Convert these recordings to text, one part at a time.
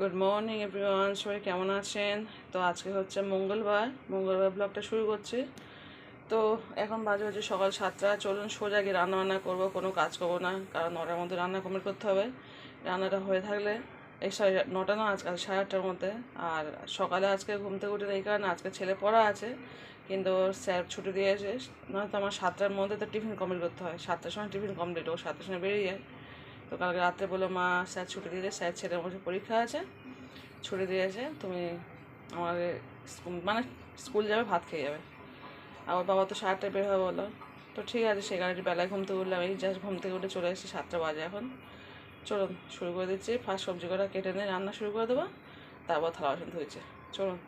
Good morning everyone সবাই কেমন আছেন? তো আজকে হচ্ছে মঙ্গলবার। মঙ্গলবার ব্লগটা শুরু করছি। তো এখন বাজে হচ্ছে সকাল সাতটা। চলুন সোজা গিয়ে রান্না বান্না করব। কোনো কাজ করব না, কারণ নটার মধ্যে রান্না কমপ্লিট করতে হবে। রান্নাটা হয়ে থাকলে এই সাড়ে নটা না আজকাল সাড়ে আটটার মধ্যে। আর সকালে আজকে ঘুম থেকে উঠে এই কারণে আজকে ছেলে পড়া আছে, কিন্তু স্যার ছুটি দিয়েছে। নয়তো আমার সাতটার মধ্যে তো টিফিন কমপ্লিট করতে হয়। সাতটার সময় টিফিন কমপ্লিট ও সাতটার সময় বেরিয়ে যায়। তো কালকে রাত্রে বলল, মা, স্যার ছুটি দিয়েছে, স্যার ছেলের মধ্যে পরীক্ষা আছে, ছুটি দিয়েছে, তুমি আমাদের মানে স্কুল যাবে, ভাত খেয়ে যাবে। আবার বাবা তো সাতটায় বের হবে বলো তো ঠিক আছে সে গাড়িটি বেলায় ঘুম থেকে উঠলাম, এই জাস্ট ঘুম থেকে উঠে চলে এসেছি, সাতটা বাজে এখন। চলুন, শুরু করে দিচ্ছি, ফার্স্ট সবজি কটা কেটে নিয়ে রান্না শুরু করে দেবো, তারপর থালা বাসন ধুয়েছে, চলুন।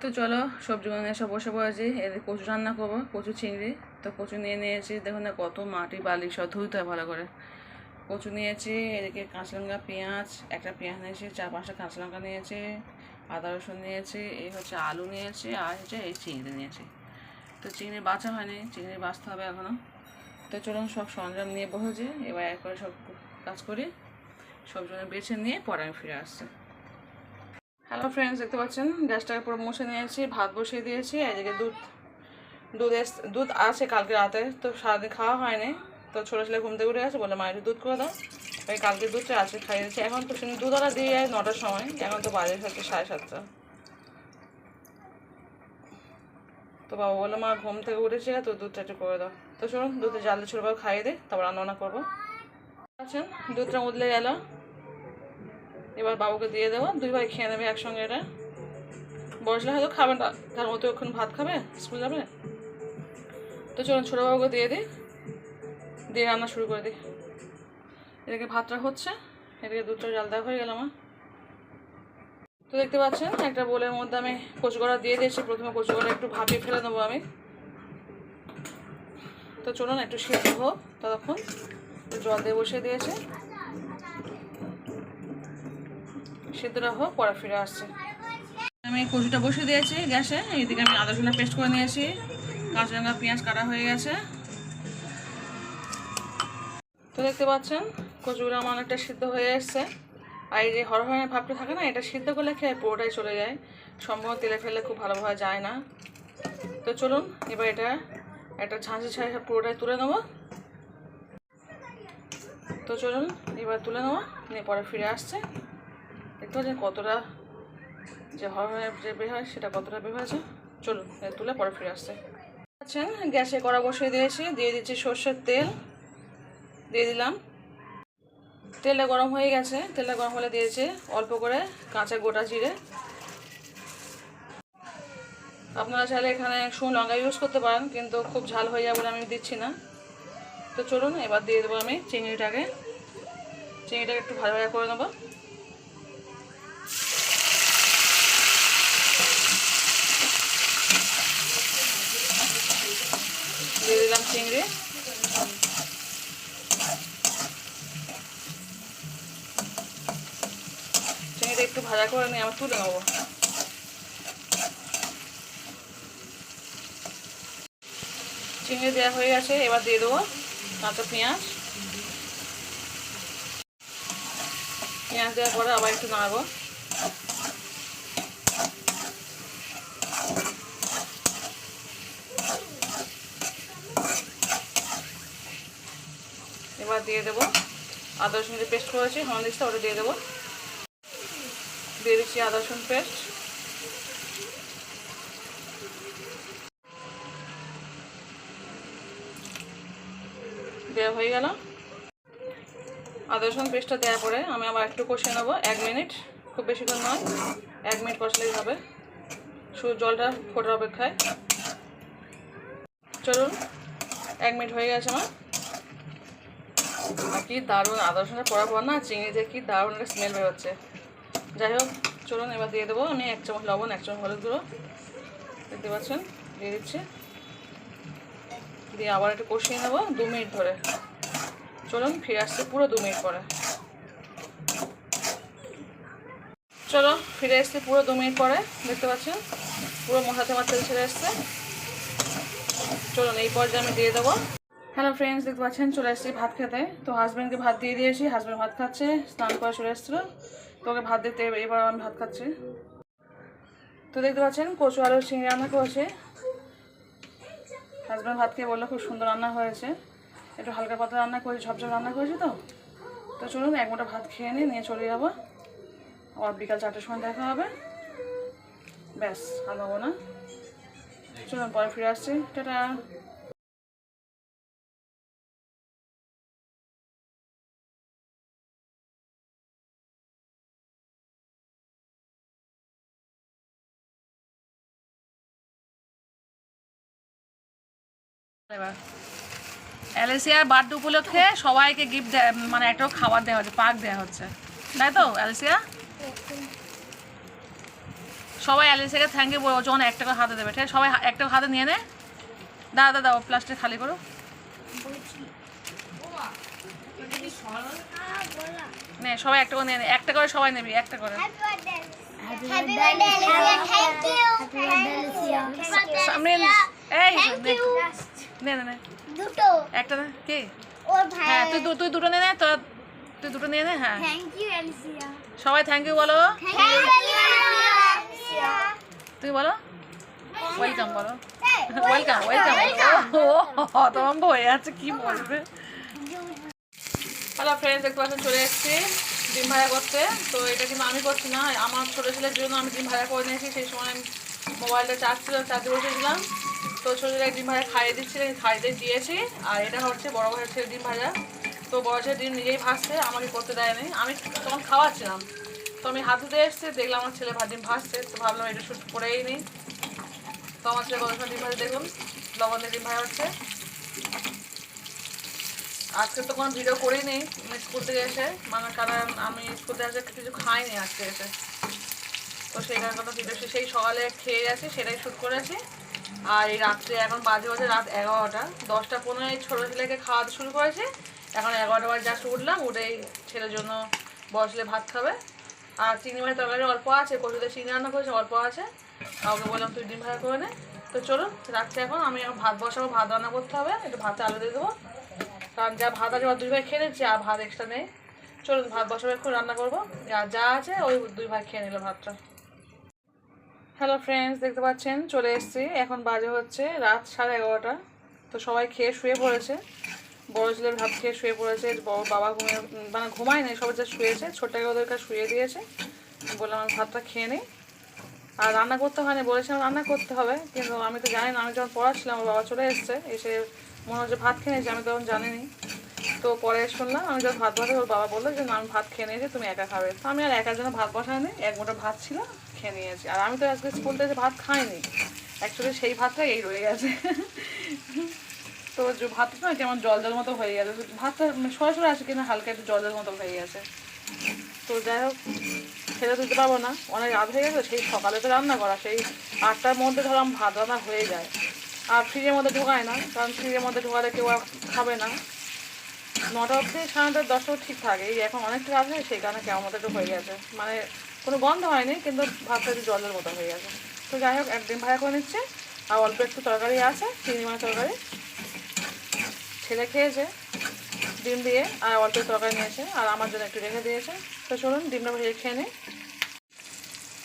তো চলো, সবজিগুলো নিয়ে সব বসে পড়েছি এদের কচু রান্না করব, কচু, চিংড়ি তো কচু নিয়ে নিয়েছি, দেখুন না কত মাটি বালি সব ধুইতে হয় ভালো করে। কচু নিয়েছি, এদিকে কাঁচা লঙ্কা পেঁয়াজ, একটা পেঁয়াজ নিয়েছি, চার পাঁচটা কাঁচা লঙ্কা নিয়েছি, আদা রসুন নিয়েছি, এই হচ্ছে আলু নিয়েছি, আর হচ্ছে এই চিংড়ি নিয়েছি। তো চিংড়ি বাছা হয়নি, চিংড়ি বাঁচতে হবে এখনও তো চলুন সব সরঞ্জাম নিয়ে বসেছি, এবার এক করে সব কাজ করি। সবজিগুলো বেছে নিয়ে পরে আমি ফিরে আসছি। হ্যালো ফ্রেন্ডস দেখতে পাচ্ছেন? গ্যাসটাকে পুরো মুছে নিয়েছি, ভাত বসিয়ে দিয়েছি, এদিকে দুধ দুধ এস, দুধ আছে কালকে রাতে। তো সারাদিন খাওয়া হয়নি। তো ছোটো ছেলে ঘুম থেকে উঠে গেছে বলে মা, একটু দুধ করে দাও। ওই কালকে দুধটা আছে, খাইয়ে দিচ্ছি এখন তো শুনি দুধওয়ালা দিয়ে যায় নটার সময়। এখন তো বাজে হচ্ছে সাড়ে সাতটা। তো বাবা বলল, মা, ঘুম থেকে উঠেছে, তো দুধটা একটু করে দাও। তো শুনুন দুধে জাল দিয়ে ছোটো খাইয়ে দিই, তারপর রান্না করব। আছেন দুধটা উদলে গেল। এবার বাবুকে দিয়ে দেবো। দুই ভাই খেয়ে নেবে একসঙ্গে এটা। বসলে হয়তো খাবে না। তার মতো এখন ভাত খাবে? স্কুল যাবে? তো চলুন ছোটো বাবুকে দিয়ে দিই। দিয়ে রান্না শুরু করে দিই। এদিকে ভাতটা হচ্ছে, এদিকে দুধটা জাল দেওয়া হয়ে গেল আমার। তো দেখতে পাচ্ছেন, একটা বোলের মধ্যে আমি কচুকড়া দিয়ে দিয়েছি। প্রথমে কচুকড়া একটু ভাপিয়ে ফেলে দেবো আমি। তো চলুন একটু সেদ্ধ হোক, ততক্ষণ জল দিয়ে বসিয়ে দিয়েছে। সেদ্ধটা হোক, পরে ফিরে আসছে। আমি কচুটা বসিয়ে দিয়েছি গ্যাসে এইদিকে আমি আদা পেস্ট করে নিয়েছি। কাঁচা পেঁয়াজ কাটা হয়ে গেছে। তো দেখতে পাচ্ছেন, কচুগুলো আমার অনেকটা সিদ্ধ হয়ে এসছে। আর এই যে হরহরের ভাবটা থাকে না, এটা সিদ্ধ করলে খেয়ে পুরোটাই চলে যায়। সম্ভব তেলে ফেলে খুব ভালোভাবে যায় না। তো চলুন, এবার এটা, একটা ছাড়ে সব পুরোটাই তুলে নেব। তো চলুন, এবার তুলে নেব, নিয়ে পরে ফিরে আসছে। দেখতে পাচ্ছেন কতটা যে হরহরের যে বের হয়, সেটা কতটা বের হয়েছে। চলুন তুলে পরে ফিরে আসছে। আচ্ছা গ্যাসে কড়া বসিয়ে দিয়েছি, দিয়ে দিচ্ছি সর্ষের তেল, দিয়ে দিলাম। তেলটা গরম হয়ে গেছে, তেলটা গরম হলে দিয়েছি অল্প করে কাঁচা গোটা জিরে। আপনারা চাইলে এখানে শুকনো লঙ্কা ইউজ করতে পারেন, কিন্তু খুব ঝাল হয়ে যাবে বলে আমি দিচ্ছি না। তো চলুন, এবার দিয়ে দেবো আমি চিংড়িটাকে চিংড়িটাকে একটু ভালো ভালো করে নেব দিয়ে দিলাম চিংড়ি। চিংড়িটা একটু ভাজা করে নিয়ে আমি তুলে নেব। চিংড়ি দেওয়া হয়ে গেছে, এবার দিয়ে দেবো কাঁচা পেঁয়াজ। পেঁয়াজ দেওয়ার পরে আবার একটু নাড়বো এবার দিয়ে দেবো। আদা রসুন যে পেস্ট করেছি হলদিসটা ওটা দিয়ে দেবো। দিয়ে দিচ্ছি আদা রসুন পেস্ট দেওয়া হয়ে গেল। আদা রসুন পেস্টটা দেওয়ার পরে আমি আবার একটু কষিয়ে নেব। এক মিনিট, খুব বেশিক্ষণ নয়, এক মিনিট কষলেই হবে। শুধু জলটা ফোটার অপেক্ষায়। চলুন, এক মিনিট হয়ে গেছে আমার। কি দারুণ আদা রসুনটা পড়ার পর না? চিংড়ি দিয়ে কি দারুণ একটা স্মেল বেরোচ্ছে যাই হোক, চলুন এবার দিয়ে দেবো। আমি এক চামচ লবণ, এক চামচ হলুদ গুঁড়ো। দেখতে পাচ্ছেন? দিয়ে দিচ্ছি। দিয়ে আবার একটু কষিয়ে নেব দু মিনিট ধরে। চলুন ফিরে আসছে পুরো দু মিনিট পরে। চলো, ফিরে এসছে পুরো দু মিনিট পরে। দেখতে পাচ্ছেন? পুরো মশা তেমার তেল ছেড়ে এসছে। চলুন, এই পর্যায়ে আমি দিয়ে দেবো। হ্যালো ফ্রেন্ডস দেখতে পাচ্ছেন, চলে এসেছি ভাত খেতে। তো হাজব্যান্ডকে ভাত দিয়ে দিয়েছি হাজব্যান্ড ভাত খাচ্ছে, স্নান করে চলে এসেছিল। তো ওকে ভাত দিতে এবার আমি ভাত খাচ্ছি। তো দেখতে পাচ্ছেন, কচু, আলু, চিংড়ি রান্না করেছে। হাজব্যান্ড ভাত খেয়ে বলল, খুব সুন্দর রান্না হয়েছে। একটু হালকা পাতলা রান্না করেছি ঝপঝপ রান্না করেছি তো। তো চলুন, এক মোটা ভাত খেয়ে নিয়ে নিয়ে চলে যাব। আবার বিকাল চারটের সময় দেখা হবে। ব্যাস, আর না। চলুন, পরে ফিরে আসছি। টাটা। এবার। অ্যালেসিয়ার বার্থডে উপলক্ষে সবাইকে গিফট মানে একটা খাবার দেওয়া হচ্ছে পাক দেওয়া হচ্ছে। তাই তো অ্যালেসিয়া? সবাই অ্যালেসিয়াকে থ্যাংক ইউ বলব যখন এক টাকা হাতে দেবে ঠিক আছে? সবাই একটা হাতে নিয়ে নে। দাদা দাদা প্লাস্টিক খালি করো। নে সবাই একটা করে নিয়ে নে একটা করে সবাই নেবি একটা করে. সামনে এই নে. নে নে। নে দুটো। একটা নে কি? ওর ভাই। হ্যাঁ তুই দু- তুই দুটো নিয়ে নে তোর তুই দুটো নিয়ে নে হ্যাঁ। থ্যাংক ইউ অ্যালিসিয়া সবাই থ্যাংক ইউ বলো। থ্যাংক ইউ অ্যালিসিয়া তুই বলো। ওয়েলকাম বলো। ওয়েলকাম ওয়েলকাম ও হতভম্ব হয়ে যাচ্ছে কি বলবে? হ্যালো ফ্রেন্ডস দেখতে পাচ্ছেন চলে এসেছি ডিম ভাজা করতে। তো এটা কিন্তু আমি করছি না আমার ছোটো ছেলের জন্য আমি ডিম ভাজা করে নিয়েছি সেই সময় মোবাইলটা চার্জ ছিল চার্জে বসেছিলাম তো ছোটো ছেলে ডিম ভাজা খাইয়ে দিচ্ছি খাইয়ে দিয়েছি। আর এটা হচ্ছে বড় ভাইয়ের ছেলে ডিম ভাজা তো বড় ছেলে ডিম নিজেই ভাজছে আমাকে করতে দেয়নি। আমি তখন খাওয়াচ্ছিলাম। তো আমি হাত ধুতে এসেছি, দেখলাম আমার ছেলে ডিম ভাজছে তো ভাবলাম এটা শুট করেই নিই। তো আমার ছেলে গল্প ডিম ভাজা দেখুন লবণ ডিম ভাজা হচ্ছে। আজকে তো কোনো ভিডিও করিনি আমি স্কুল থেকে এসে মানে কারণ আমি স্কুল থেকে কিছু খাইনি আজকে এসে। তো সেই কারণে ভিডিও সেই সকালে খেয়ে গেছি সেটাই শ্যুট করেছি। আর এই রাত্রে এখন বাজে বাজে রাত এগারোটা। দশটা পনেরো ছোটো ছেলেকে খাওয়াতে শুরু করেছি। এখন এগারোটা বাজে জাস্ট উঠলাম উঠেই ছেলের জন্য বসলে ভাত খাবে। আর চিংড়ি মাছের তরকারি অল্প আছে, কচুতে চিংড়ি রান্না করেছে, অল্প আছে। কাউকে বললাম তুই ডিম ভাজা করে নে। তো চলো, রাখছি এখন, আমি এখন ভাত বসাবো, ভাত রান্না করতে হবে, একটু ভাতে আলু দিয়ে দেবো। কারণ যা ভাত আছে দুই ভাই খেয়ে নিচ্ছে, আর ভাত এক্সট্রা নেই। চলুন, ভাত বসাবো একটু রান্না করব। আর যা আছে, ওই দুই ভাই খেয়ে নিল ভাতটা। হ্যালো ফ্রেন্ডস দেখতে পাচ্ছেন, চলে এসেছি। এখন বাজে হচ্ছে রাত সাড়ে এগারোটা। তো সবাই খেয়ে শুয়ে পড়েছে। বড় ছেলের ভাত খেয়ে শুয়ে পড়েছে। বড় বাবা ঘুমিয়ে মানে ঘুমায় নেই, সবাই যা শুয়েছে। ছোট্টাকে ওদেরকে শুয়ে দিয়েছে। বললাম, আমি ভাতটা খেয়ে নিই। আর রান্না করতে হয়নি বলেছিলাম রান্না করতে হবে। কিন্তু আমি তো জানি না, আমি যখন পড়াচ্ছিলাম, আমার বাবা চলে এসছে। এসে মনে হচ্ছে ভাত খেয়ে নিয়েছি, আমি তখন জানিনি। তো পরে শুনলাম, আমি যখন ভাত বসাই, ওর বাবা বলল যে, না, আমি ভাত খেয়ে নিয়েছি, তুমি একা খাবে। তো আমি আর একার জন্য ভাত বসাইনি, এক মোটা ভাত ছিল। খেয়ে নিয়েছি। আর আমি তো আজকে স্কুল থেকে ভাত খাইনি। অ্যাকচুয়ালি সেই ভাতটা এই রয়ে গেছে। তো যে ভাতটা না কেমন জল জল মতো হয়ে গেছে। ভাতটা মানে সরাসরি আসে কিনা হালকা একটু জল জল মতো হয়ে গেছে। তো যাই হোক, খেতে দিতে পারব না। অনেক রাত হয়ে গেছে, সেই সকালে তো রান্না করা, সেই আটটার মধ্যে ধরো ভাত রান্না হয়ে যায়। আর ফ্রিজের মধ্যে ঢোকায় না, কারণ ফ্রিজের মধ্যে ঢোকালে কেউ খাবে না। নটা অবধি সাড়ে নটা দশটা ঠিক থাকে। এই এখন অনেকটা রাত হয় সেই কারণে কেমন মতো একটু হয়ে গেছে। মানে কোনো গন্ধ হয়নি, কিন্তু ভাতটা একটু জলের মতো হয়ে গেছে। তো যাই হোক, একদিন ভাজা করে নিচ্ছে, আর অল্প একটু তরকারি আছে, চিংড়ি মাছ তরকারি। ছেলে খেয়েছে ডিম দিয়ে, আর অল্প তরকারি নিয়েছে, আর আমার জন্য একটু রেখে দিয়েছে। তো চলুন, ডিমটা ভেজে খেয়ে নিই।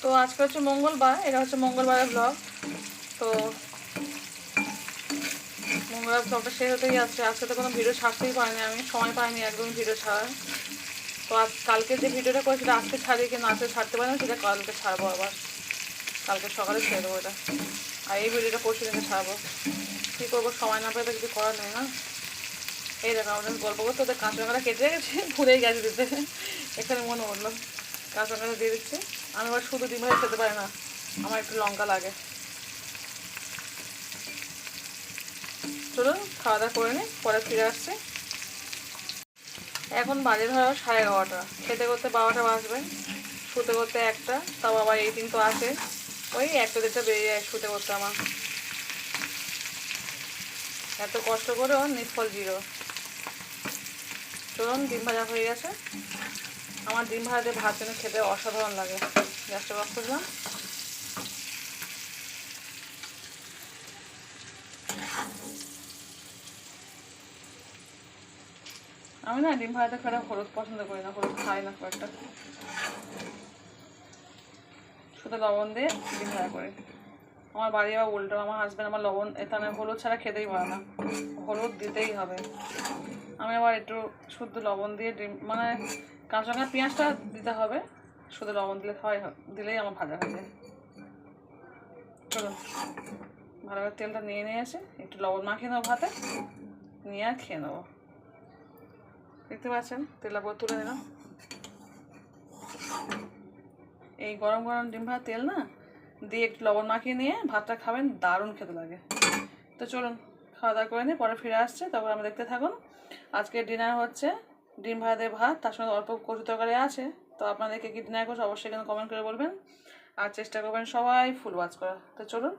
তো আজকে হচ্ছে মঙ্গলবার, এটা হচ্ছে মঙ্গলবারের ব্লগ তো মঙ্গলবার ব্লগটা শেষ হতেই যাচ্ছে। আজকে তো কোনো ভিডিও ছাড়তেই পারিনি আমি, সময় পাইনি একদমই ভিডিও ছাড়ার। তো আজ কালকে যে ভিডিওটা করেছিল আজকে ছাড়ি কিন্তু আজকে ছাড়তে পারি না, সেটা কালকে ছাড়বো আবার। কালকে সকালে ছেড়ে দেবো এটা। আর এই ভিডিওটা পরশু দিনে ছাড়বো। কী করব, সময় না পেলে কিছু করার নেই না। এই দেখো আমাদের গল্প করতে ওদের কাঁচা কেটে গেছে ভুলেই গেছে দিতে। এখানে মনে হলো কাঁচা দিয়ে দিচ্ছি। আমি আবার শুধু ডিম ভাজা খেতে পারি না, আমার একটু লঙ্কা লাগে। চলুন, খাওয়া দাওয়া করে নিই, পরে ফিরে আসছি। এখন বাজে ধরো সাড়ে এগারোটা। খেতে করতে বারোটা বাজবে, শুতে করতে একটা, তাও আবার এইটিং তো আছে ওই একটা দেড়টা বেরিয়ে যায় শুতে করতে আমার। এত কষ্ট করেও নিষ্ফল জিরো। চলুন, ডিম ভাজা হয়ে গেছে। আমার ডিম ভাজাতে ভাত যেন খেতে অসাধারণ লাগে। গ্যাসটা অফ করলাম আমি না ডিম ভাজাতে একটা হলুদ পছন্দ করি না, হলুদ খাই না খুব একটা শুধু লবণ দিয়ে ডিম ভাজা করি। আমার বাড়ি আবার উল্টো, আমার হাজব্যান্ড আমার লবণ এখানে হলুদ ছাড়া খেতেই পারে না। হলুদ দিতেই হবে। আমি আবার একটু শুদ্ধ লবণ দিয়ে ডিম মানে কাঁচা পেঁয়াজটা দিতে হবে, শুধু লবণ দিলে হয়, দিলেই আমার ভাজা হয়ে যায়। চলুন, ভালো করে তেলটা নিয়ে নিয়ে এসে একটু লবণ মাখিয়ে নেব ভাতে, নিয়ে আর খেয়ে নেব। দেখতে পাচ্ছেন? পুরো তুলে দিলাম। এই গরম গরম ডিম ভাত তেল না, দিয়ে একটু লবণ মাখিয়ে নিয়ে ভাতটা খাবেন, দারুণ খেতে লাগে। তো চলুন, খাওয়া দাওয়া করে নিই পরে ফিরে আসছে, তারপর আমরা দেখতে থাকুন। আজকে ডিনার হচ্ছে ডিম ভাতে ভাত, তার সঙ্গে অল্প কচু তরকারি আছে। তো আপনাদেরকে কি ডিনার করছে অবশ্যই কিন্তু কমেন্ট করে বলবেন। আর চেষ্টা করবেন সবাই ফুল ওয়াচ করা তো চলুন